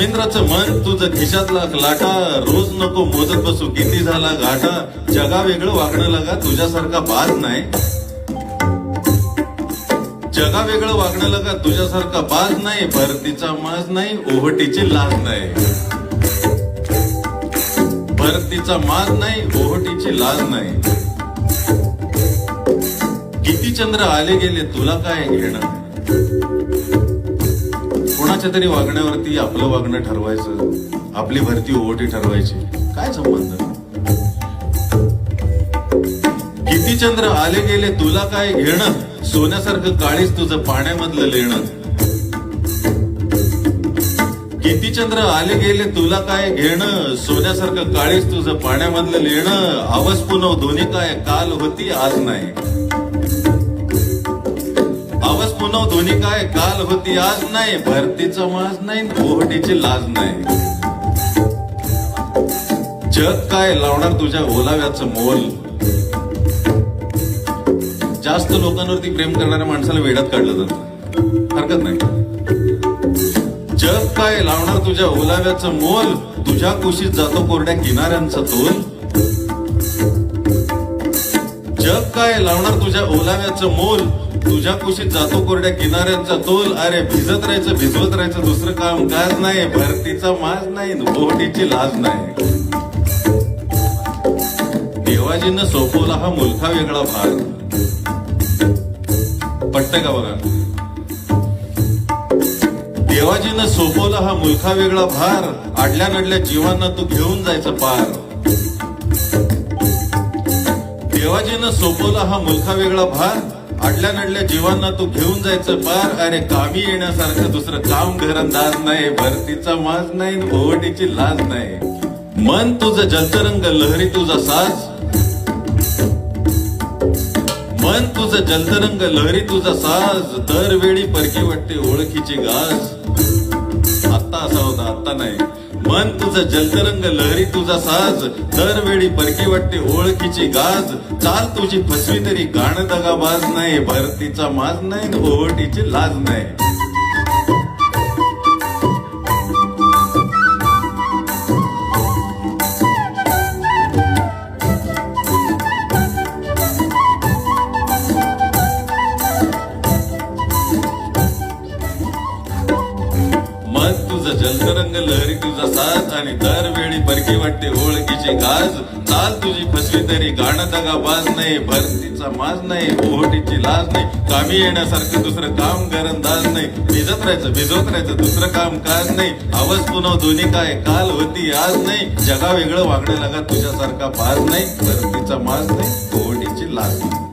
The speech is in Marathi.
रवींद्राचं मन तुझं खिशातला लाटा रोज नको मोजत बसू किती झाला घाटा जगा वेगळं वागणं लगा तुझ्यासारखा बाज नाही. जगा वेगळं वागणं लगा तुझ्यासारखा बाज नाही भरतीचा माज नाही ओहटीची लाज नाही. भरतीचा माज नाही ओहटीची लाज नाही. किती चंद्र आले गेले तुला काय घेणं? कोणाच्या तरी वागण्यावरती आपलं वागणं ठरवायचं आपली भरती ओवटी ठरवायची काय संबंध? किती चंद्र आले गेले तुला काय घेणं? सोन्यासारखं काळीच तुझं पाण्यामधलं लेणं. किती चंद्र आले गेले तुला काय घेणं? सोन्यासारखं काळीच तुझं पाण्यामधलं लेणं. आवाज पुनव दोन्ही काय काल होती आज नाही. आवाज पुनव दोन्ही काय काल होती आज नाही. भरतीचा माज नाही पोहटीची लाज नाही. जग काय लावणार तुझ्या ओलाव्याचं मोल? जास्त लोकांवरती प्रेम करणाऱ्या माणसाला वेडात काढलं जात. हरकत नाही. जग काय लावणार तुझ्या ओलाव्याचं मोल? तुझ्या कुशीत जातो कोरड्या किनाऱ्यांचा तोल? जग काय लावणार तुझ्या ओलाव्याचं मोल? तुझ्या कुशीत जातो कोरड्या किनाऱ्यांचा तोल. अरे भिजत राहायचं भिजवत राहायचं दुसरं काम काज नाही. भरतीचा माज नाही बोहटीची लाज नाही. देवाजीनं सोपवला हा मुलखा वेगळा भाग. पटतंय का बघा? देवाजीनं सोपवला हा मुलखा वेगळा भार. आडल्या नडल्या जीवांना तू घेऊन जायचं पार. देवाजीनं सोपवला हा मुलखा वेगळा भार. अडल्या नडल्या जीवांना तू घेऊन जायचं पार. अरे कामी येण्यासारखं दुसरं काम घरंदाज नाही. भरतीचा माज नाही भोवटीची लाज नाही. मन तुझं जलतरंग लहरी तुझा साज. मन तुझं जलतरंग लहरी तुझा साज. दरवेळी परकी वाटते ओळखीची गाज. असा होता आत्ता नाही. मन तुझं जलतरंग लहरी तुझा साज. दरवेळी परकी वाटते ओळखीची गाज. चाल तुझी फसवी तरी गाणं दगाबाज नाही. भरतीचा माज नाही ओहटीची लाज नाही. मन जलतरंग लहरी तुझा साज आणि दरवेळी परकी वाटते ओळखीची गाज. चाल तुझी फसली तरी गाणं दगा बाज नाही. भरतीचा माज नाही ओहटीची लाज नाही. कामी येण्यासारखं दुसरं काम गरंदाज नाही. भिजत राहायचं भिजवत राहायचं दुसरं काम काज नाही. आवाज पुन्हा दोन्ही काय काल होती आज नाही. जगा वेगळं वागण्या लागा तुझ्यासारखा बाज नाही. भरतीचा माज नाही ओहटीची लाज नाही.